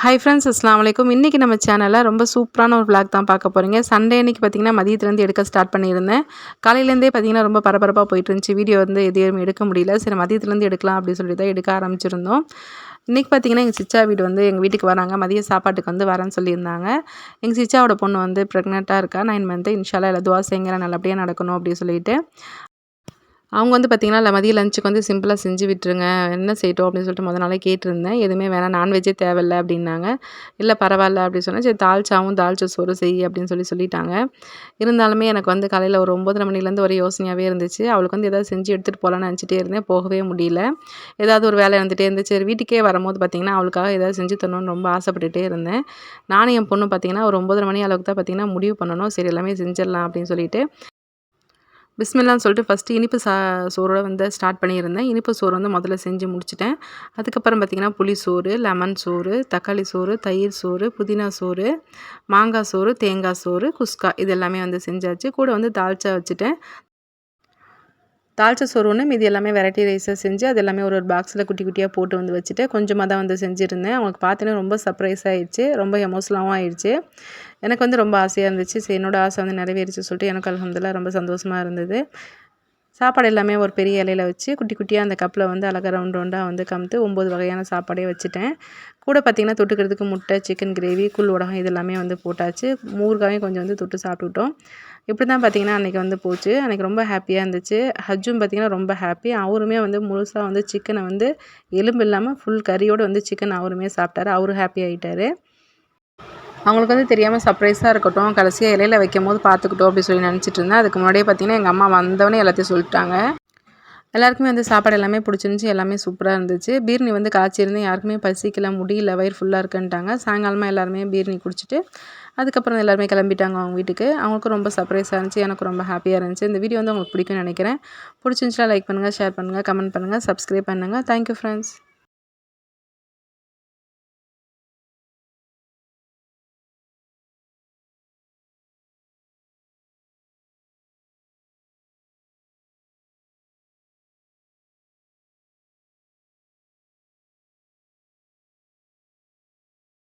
Hi friends அஸ்லாம் வலைக்கும் இன்றைக்கி நம்ம சேனலில் ரொம்ப சூப்பரான ஒரு விளாக் தான் பார்க்க போகிறீங்க சண்டே அன்றைக்கி பார்த்திங்கன்னா மதியத்துலேருந்து எடுக்க ஸ்டார்ட் பண்ணியிருந்தேன். காலையிலேருந்தே பார்த்திங்கன்னா ரொம்ப பரபரப்பாக போயிட்டு இருந்துச்சு. வீடியோ வந்து எதையும் எடுக்க முடியல. சரி மதியத்துலேருந்து எடுக்கலாம் அப்படின்னு சொல்லி தான் எடுக்க ஆரம்பிச்சிருந்தோம். இன்றைக்கி பார்த்திங்கன்னா எங்கள் சிச்சா வீடு வந்து எங்கள் வீட்டுக்கு வராங்க. மதிய சாப்பாட்டுக்கு வந்து வரேன்னு சொல்லியிருந்தாங்க. எங்கள் சிச்சாவோட பொண்ணு வந்து ப்ரெக்னெண்ட்டாக இருக்கா. நைன் மந்த்து இன்ஷால்லா இல்லை துவா செய்யுங்க. நல்லபடியாக நடக்கணும் அப்படின்னு சொல்லிட்டு. அவங்க வந்து பார்த்திங்கன்னா இல்லை மதிய லஞ்சுக்கு வந்து சிம்பிளாக செஞ்சு விட்டுருங்க. என்ன செய்யட்டும்? அப்படின்னு சொல்லிட்டு மொதல் நாளே கேட்டிருந்தேன். எதுவுமே வேணாம் நான்வெஜ்ஜே தேவையில்ல அப்படின்னாங்க. இல்லை பரவாயில்ல அப்படின்னு சொன்னேன். சரி தால்ச்சாவும் தால்ச்சா சோறு செய் அப்படின்னு சொல்லி சொல்லிட்டாங்க. இருந்தாலுமே எனக்கு வந்து காலையில் ஒரு ஒம்பதரை மணிலேருந்து ஒரு யோசனையாகவே இருந்துச்சு. அவளுக்கு வந்து ஏதாவது செஞ்சு எடுத்துகிட்டு போகலான்னு நினச்சிட்டே இருந்தேன். போகவே முடியல. ஏதாவது ஒரு வேலை இருந்துகிட்டே இருந்துச்சு. சரி வீட்டுக்கே வரும்போது பார்த்திங்கன்னா அவளுக்காக ஏதாவது செஞ்சு தரணும்னு ரொம்ப ஆசைப்பட்டுட்டே இருந்தேன். நானும் என் பொண்ணு பார்த்திங்கன்னா ஒரு ஒம்பதரை மணி அளவுக்கு தான் பார்த்திங்கன்னா முடிவு பண்ணணும். சரி எல்லாமே செஞ்சிடலாம் அப்படின்னு சொல்லிட்டு பிஸ்மில்லான்னு சொல்லிட்டு ஃபஸ்ட்டு இனிப்பு சா சோறோட வந்து ஸ்டார்ட் பண்ணியிருந்தேன். இனிப்பு சோறு வந்து முதல்ல செஞ்சு முடிச்சிட்டேன். அதுக்கப்புறம் பார்த்திங்கன்னா புளி சோறு லெமன் சோறு தக்காளி சோறு தயிர் சோறு புதினா சோறு மாங்காய் சோறு தேங்காய் சோறு குஸ்கா இது எல்லாமே வந்து செஞ்சாச்சு. கூட வந்து தால்ச்சா வச்சுட்டேன். தால்ச்சா சோறு ஒன்று மீதி எல்லாமே வெரைட்டி ரைஸை செஞ்சு அது எல்லாமே ஒரு ஒரு பாக்ஸில் குட்டி குட்டியாக போட்டு வந்து வச்சுட்டு கொஞ்சமாக தான் வந்து செஞ்சுருந்தேன். அவங்களுக்கு பார்த்தீங்கன்னா ரொம்ப சர்ப்ரைஸ் ஆகிடுச்சு ரொம்ப எமோஷனலாகவும் ஆயிடுச்சு எனக்கு வந்து ரொம்ப ஆசையாக இருந்துச்சு. சரி என்னோடய ஆசை வந்து நிறைவேறிச்சு சொல்லிட்டு எனக்கு அலமதுல்லாம் ரொம்ப சந்தோஷமாக இருந்தது. சாப்பாடு எல்லாமே ஒரு பெரிய இலையில வச்சு குட்டி குட்டியாக அந்த கப்பில் வந்து அழகாக ரவுண்ட் ரவுண்டாக வந்து கமுத்து ஒம்பது வகையான சாப்பாடே வச்சுட்டேன். கூட பார்த்திங்கன்னா தொட்டுக்கிறதுக்கு முட்டை சிக்கன் கிரேவி குள் உடகம் இது எல்லாமே வந்து போட்டாச்சு. மூர்காயும் கொஞ்சம் வந்து தொட்டு சாப்பிட்டுட்டோம். இப்படி தான் பார்த்திங்கன்னா அன்றைக்கி வந்து போச்சு. அன்றைக்கி ரொம்ப ஹாப்பியாக இருந்துச்சு. ஹஜ்ஜும் பார்த்திங்கன்னா ரொம்ப ஹாப்பி அவருமே வந்து முழுசாக வந்து சிக்கனை வந்து எலும்பு இல்லாமல் ஃபுல் கறியோடு வந்து சிக்கன் அவருமே சாப்பிட்டாரு. அவரும் ஹாப்பி ஆகிட்டாரு அவங்களுக்கு வந்து தெரியாமல் சர்ப்ரைஸாக இருக்கட்டும் கடைசியாக இலையில வைக்கும் போது பார்த்துக்கிட்டோம் அப்படி சொல்லி நினச்சிட்டு இருந்தேன் அதுக்கு முன்னாடியே பார்த்தீங்கன்னா எங்கள் அம்மா வந்தவொடனே எல்லாத்தையும் சொல்லிட்டாங்க. எல்லாருக்குமே வந்து சாப்பாடு எல்லாமே பிடிச்சிருந்துச்சி எல்லாமே சூப்பராக இருந்துச்சு. பீர்னி வந்து காய்ச்சிருந்து யாருக்குமே பசிக்கல முடியல வயிறு ஃபுல்லாக இருக்குன்ட்டாங்க. சாயங்காலமாக எல்லாருமே பீர்னி குடிச்சிட்டு அதுக்கப்புறம் எல்லாருமே கிளம்பிட்டாங்க அவங்க வீட்டுக்கு. அவங்களுக்கும் ரொம்ப சர்ப்ரைஸாக இருந்துச்சு எனக்கு ரொம்ப ஹாப்பியாக இருந்துச்சு. இந்த வீடியோ வந்து உங்களுக்கு பிடிக்கும்னு நினைக்கிறேன். பிடிச்சிருந்துச்சுன்னா லைக் பண்ணுங்கள் ஷேர் பண்ணுங்கள் கமெண்ட் பண்ணுங்கள் சப்ஸ்கிரைப் பண்ணுங்கள் தேங்க்யூ ஃப்ரெண்ட்ஸ்